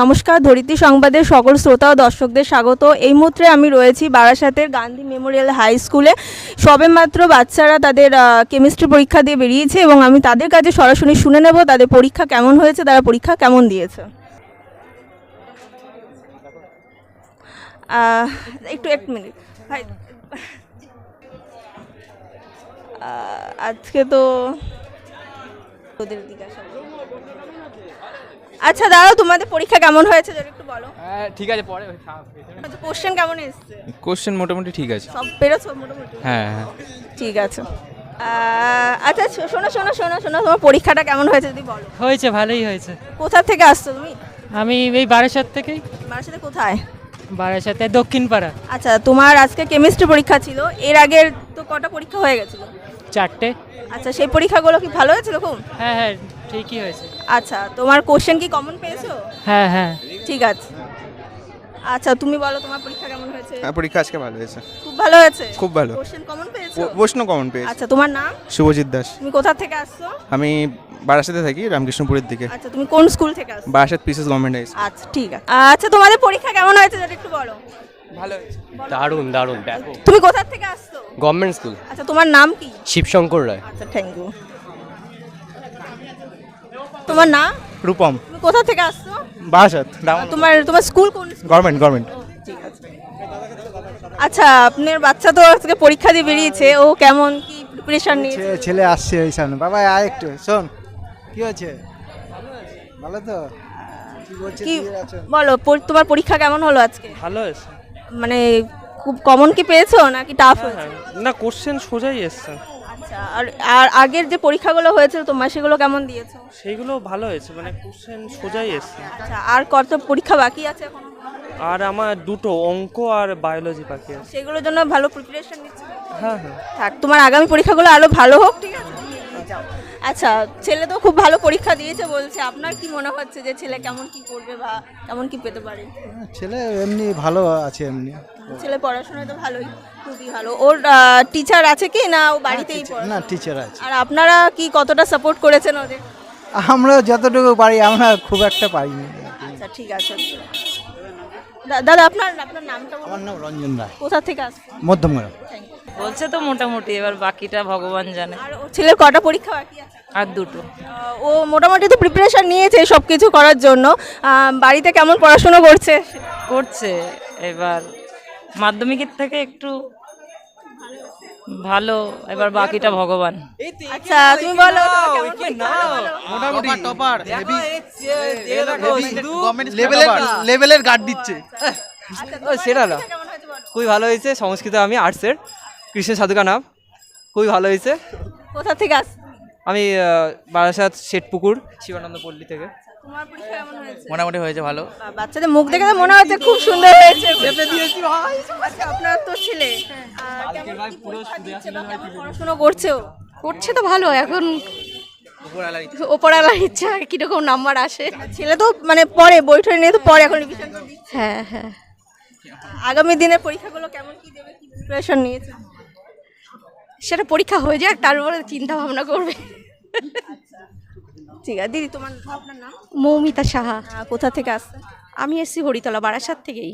নমস্কার, ধরিত্রী সংবাদের সকল শ্রোতা ও দর্শকদের স্বাগত। এই মুহূর্তে আমি রয়েছি বারাসাতের গান্ধী মেমোরিয়াল হাই স্কুলে। সবেমাত্র বাচ্চারা তাদের কেমিস্ট্রি পরীক্ষা দিয়ে বেরিয়েছে এবং আমি তাদের কাছে সরাসরি শুনে নেব তাদের পরীক্ষা কেমন হয়েছে, তারা পরীক্ষা কেমন দিয়েছে। একটু, এক মিনিট। আজকে তো ওদের জিজ্ঞাসা করি। আচ্ছা দাঁড়াও তোমাদের পরীক্ষা কেমন হয়েছে? যদি একটু বলো। হ্যাঁ ঠিক আছে পরে কোশ্চেন কেমন এসছে? কোশ্চেন মোটামুটি ঠিক আছে। সব পেরেছ? মোটামুটি। হ্যাঁ হ্যাঁ। ঠিক আছে। আহ, আচ্ছা শো- শোনো শোনো শোনো শোনো তোমার পরীক্ষাটা কেমন হয়েছে যদি বলো? হয়েছে ভালোই হয়েছে। কোথা থেকে আসছো তুমি? আমি এই বারাসাত থেকেই। বারাসাতে কোথায়? বারাসাতে দক্ষিণ পাড়া আচ্ছা তোমার আজকে কেমিস্ট্রি পরীক্ষা ছিল। এর আগের তো কটা পরীক্ষা হয়ে গেছিল? চারটে। আচ্ছা সেই পরীক্ষাগুলো কি ভালো হয়েছিল খুব হ্যাঁ হ্যাঁ ঠিকই হয়েছে। আচ্ছা তোমার কোশ্চেন কি কমন পেয়েছ? হ্যাঁ হ্যাঁ। ঠিক আছে। আচ্ছা তুমি বলো তোমার পরীক্ষা কেমন হয়েছে? হ্যাঁ পরীক্ষা আজকে ভালো হয়েছে। খুব ভালো হয়েছে? খুব ভালো। কোশ্চেন কমন পেয়েছ? বৈষ্ণব কমন পেয়েছে। আচ্ছা তোমার নাম? শুভজিৎ দাস। তুমি কোথা থেকে আসছো? আমি বারাসাতে থাকি রামকৃষ্ণপুরের দিকে। আচ্ছা তুমি কোন স্কুল থেকে আসছো? Barasat PCS government high school. আচ্ছা ঠিক আছে। আচ্ছা তোমাদের পরীক্ষা কেমন হয়েছে যদি একটু বলো? ভালো হয়েছে। দারুণ দারুণ ব্যাপক। তুমি কোথা থেকে আসছো? গভর্নমেন্ট স্কুল আচ্ছা তোমার নাম কি? শিবশঙ্কর রায়। আচ্ছা থ্যাংক ইউ তোমার নাম? রূপম। তুমি কোথা থেকে আসছো? বারাসাত তোমার তোমার স্কুল কোন গভর্নমেন্ট গভর্নমেন্ট ঠিক আছে। আচ্ছা আপনার বাচ্চা তো আজকে পরীক্ষা দিয়ে বেরিয়েছে। ও কেমন কি প্রিপারেশন নিয়েছে? ছেলে আসছে এই সামনে। বাবা আয় একটু শোন কি হয়েছে? ভালো তো? কি বলো তোমার পরীক্ষা কেমন হলো আজকে? ভালো হয়েছে। মানে খুব কমন কি পেয়েছ নাকি টাফ হয়েছে? না কোশ্চেন সোজাই এসছে। আচ্ছা আর আর আগের যে পরীক্ষাগুলো হয়েছিল তোমার সেগুলো কেমন দিয়েছ? সেইগুলো ভালো হয়েছে মানে কোশ্চেন সোজাই এসছে। আচ্ছা আর কত পরীক্ষা বাকি আছে এখন? আর আমার দুটো অঙ্ক আর বায়োলজি বাকি আছে। সেগুলোর জন্য ভালো প্রিপারেশন নিচ্ছি? হ্যাঁ হ্যাঁ। থাক তোমার আগামী পরীক্ষাগুলো আরও ভালো হোক। ঠিক। আচ্ছা ছেলে তো খুব ভালো পরীক্ষা দিয়েছে বলছে। আপনার কি মনে হচ্ছে যে ছেলে কেমন কি করবে বা কেমন কি পেতে পারে? ছেলে এমনি ভালো আছে এমনি। ছেলে পড়াশোনায় তো ভালোই খুবই ভালো। ওর টিচার আছে কি না ও বাড়িতেই পড়ে না টিচার আছে। আর আপনারা কি কতটা সাপোর্ট করেছেন ওদের? আমরা যতটুকু পারি আমরা খুব একটা পারিনি। আচ্ছা ঠিক আছে। দাদা আপনার আপনার নামটা আমার নাম রঞ্জন রায়। কোথা থেকে আসছেন? মধ্যমগ্রাম. বলছে তো মোটামুটি এবার বাকিটা ভগবান জানে। আর ওর ছেলের কটা পরীক্ষা বাকি আছে? আর দুটো। ও মোটামুটি তো প্রিপারেশন নিয়েছে সব কিছু করার জন্য। বাড়িতে কেমন পড়াশোনা করছে? করছে এবার মাধ্যমিকের থেকে একটু ভালো এবার বাকিটা ভগবান। আচ্ছা তুমি বলো পরীক্ষা? হলো বলো। লেভেলের লেভেলের গার্ড দিচ্ছে। সেটা না। খুবই ভালো হয়েছে সংস্কৃত আমি আর্টসের কৃষ্ণ সাধুকা নাম। খুবই ভালো হয়েছে। কোথা থেকে আস আমি বারাসাত শেঠপুকুর শিবানন্দ পল্লী থেকে। মোটামুটি হয়েছে ভালো। বাচ্চাদের মুখ দেখে তো মনে হচ্ছে খুব সুন্দর হয়েছে। আপনার তো ছেলে। পড়াশোনা করছে করছে তো ভালো এখন ওপরওয়ালার ইচ্ছা। কীরকম নাম্বার আসে। ছেলে তো মানে পড়ে বই টই নিয়ে তো পড়ে এখন হ্যাঁ হ্যাঁ। আগামী দিনের পরীক্ষাগুলো কেমন কি দেবে কি প্রিপারেশন নিয়েছে? সেটা পরীক্ষা হয়ে যাক তারপরে চিন্তা ভাবনা করবে। ঠিক আছে দিদি তোমার আপনার নাম? মৌমিতা সাহা। কোথা থেকে আসছে আমি এসছি হরিতলা বারাসাত থেকেই।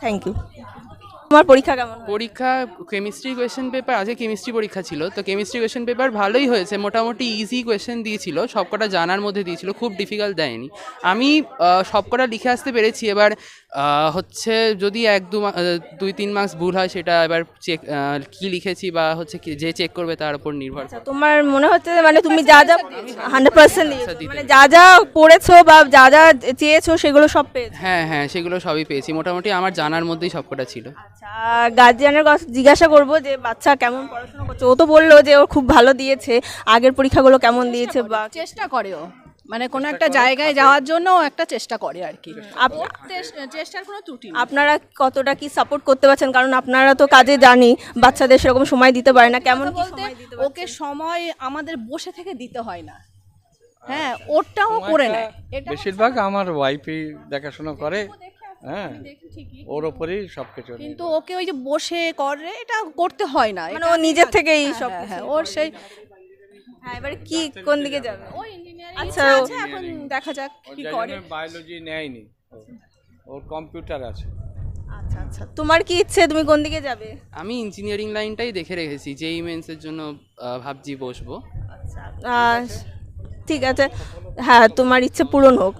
থ্যাংক ইউ তোমার পরীক্ষা কেমন পরীক্ষা কেমিস্ট্রি কোয়েশ্চেন পেপার আজকে কেমিস্ট্রি পরীক্ষা ছিল তো কেমিস্ট্রি কোয়েশ্চেন পেপার ভালোই হয়েছে মোটামুটি ইজি কোয়েশ্চেন দিয়েছিল সবকটা জানার মধ্যে দিয়েছিল খুব ডিফিকাল্ট দেয়নি। আমি সবকটা লিখে আসতে পেরেছি এবার হচ্ছে যদি এক দু দুই তিন মার্কস ভুল হয় সেটা এবার চেক কি লিখেছি বা হচ্ছে যে চেক করবে তার উপর নির্ভর আচ্ছা তোমার মনে হচ্ছে মানে তুমি যা যা হান্ড্রেড পার্সেন্ট মানে যা যা পড়েছো বা যা যা চেয়েছো সেগুলো সব পেয়েছ? হ্যাঁ হ্যাঁ সেগুলো সবই পেয়েছি মোটামুটি আমার জানার মধ্যেই সবকটা ছিল। আচ্ছা। গার্জিয়ানের কাছে জিজ্ঞাসা করব যে বাচ্চা কেমন পড়াশোনা করছে? ও তো বলল যে ও খুব ভালো দিয়েছে আগের পরীক্ষাগুলো কেমন দিয়েছে বা চেষ্টা করে ও। মানে কোনো একটা জায়গায় যাওয়ার জন্য ও একটা চেষ্টা করে আর কি। চেষ্টার কোনো ত্রুটি আপনারা কতটা কি সাপোর্ট করতে পারছেন? কারণ আপনারা তো কাজে জানি বাচ্চাদের সেরকম সময় দিতে পারে না। কেমন বলতে ওকে সময় আমাদের বসে থেকে দিতে হয় না। হ্যাঁ ওরটাও করে নেয়। এটা বেশিরভাগ আমার ওয়াইফই দেখাশোনা করে। হ্যাঁ ওর ওপরেই সব কিছু কিন্তু ওকে ওই যে বসে করে এটা করতে হয় না মানে ও নিজের থেকেই সব হ্যাঁ, হ্যাঁ ওর সেই হ্যাঁ এবারে কি কোন দিকে যাবে? ও ইঞ্জিনিয়ারিং আচ্ছা, আচ্ছা এখন দেখা যাক কি করে। বায়োলজি নেয়নি। ওর কম্পিউটার আছে। আচ্ছা আচ্ছা তোমার কি ইচ্ছে তুমি কোন দিকে যাবে? আমি ইঞ্জিনিয়ারিং লাইনটাই দেখে রেখেছি যেই মেন্সের জন্য ভাবছি বসবো। আহ, ঠিক আছে। হ্যাঁ তোমার ইচ্ছে পূরণ হোক।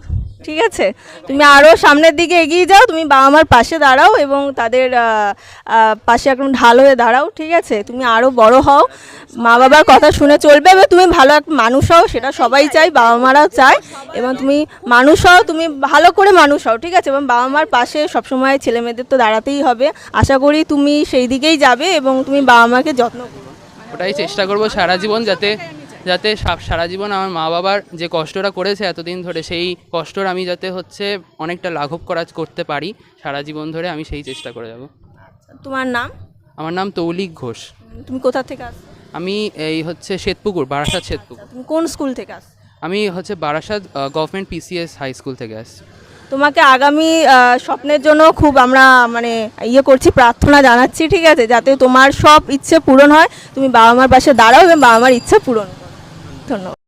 ঠিক আছে? তুমি আরও সামনের দিকে এগিয়ে যাও, তুমি বাবা মার পাশে দাঁড়াও এবং তাদের পাশে একদম ঢাল হয়ে দাঁড়াও, ঠিক আছে? তুমি আরও বড় হও। মা বাবার কথা শুনে চলবে এবং তুমি ভালো এক মানুষ হও, সেটা সবাই চাই বাবা মারাও চায় এবং তুমি মানুষ হও, তুমি ভালো করে মানুষ হও, ঠিক আছে? এবং বাবা মার পাশে সবসময় ছেলে মেয়েদের তো দাঁড়াতেই হবে। আশা করি তুমি সেই দিকেই যাবে এবং তুমি বাবা মাকে যত্ন করো। ওটাই চেষ্টা করব সারা জীবন যাতে যাতে সারা জীবন আমার মা বাবার যে কষ্টটা করেছে এতদিন ধরে সেই কষ্টর আমি যাতে হচ্ছে অনেকটা লাঘব করা করতে পারি সারা জীবন ধরে আমি সেই চেষ্টা করে যাব। তোমার নাম? আমার নাম তৌলিক ঘোষ। তুমি কোথা থেকে আস আমি এই হচ্ছে শ্বেতপুকুর বারাসাত শ্বেতপুকুর। তুমি কোন স্কুল থেকে আস আমি হচ্ছে Barasat government PCS high school থেকে আসছি। তোমাকে আগামী স্বপ্নের জন্য খুব আমরা মানে ইয়ে করছি প্রার্থনা জানাচ্ছি ঠিক আছে? যাতে তোমার সব ইচ্ছে পূরণ হয় তুমি বাবা মার পাশে দাঁড়াও এবং বাবা মার ইচ্ছে পূরণ করো ধন্যবাদ